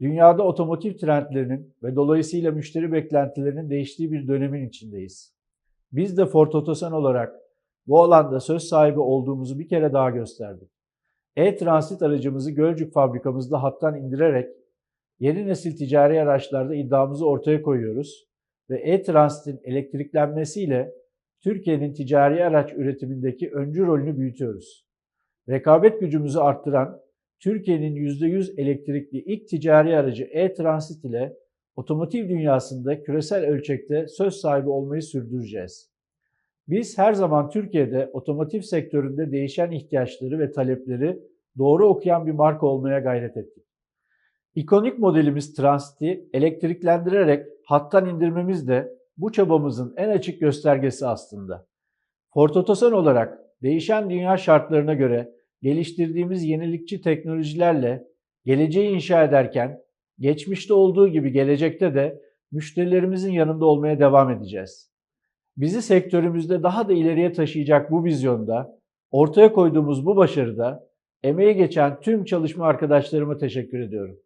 Dünyada otomotiv trendlerinin ve dolayısıyla müşteri beklentilerinin değiştiği bir dönemin içindeyiz. Biz de Ford Otosan olarak bu alanda söz sahibi olduğumuzu bir kere daha gösterdik. E-Transit aracımızı Gölcük fabrikamızda hattan indirerek yeni nesil ticari araçlarda iddiamızı ortaya koyuyoruz ve E-Transit'in elektriklenmesiyle Türkiye'nin ticari araç üretimindeki öncü rolünü büyütüyoruz. Rekabet gücümüzü arttıran Türkiye'nin %100 elektrikli ilk ticari aracı E-Transit ile otomotiv dünyasında küresel ölçekte söz sahibi olmayı sürdüreceğiz. Biz her zaman Türkiye'de otomotiv sektöründe değişen ihtiyaçları ve talepleri doğru okuyan bir marka olmaya gayret ettik. İkonik modelimiz Transit'i elektriklendirerek hattan indirmemiz de bu çabamızın en açık göstergesi aslında. Ford Otosan olarak değişen dünya şartlarına göre geliştirdiğimiz yenilikçi teknolojilerle geleceği inşa ederken geçmişte olduğu gibi gelecekte de müşterilerimizin yanında olmaya devam edeceğiz. Bizi sektörümüzde daha da ileriye taşıyacak bu vizyonda, ortaya koyduğumuz bu başarıda emeği geçen tüm çalışma arkadaşlarıma teşekkür ediyorum.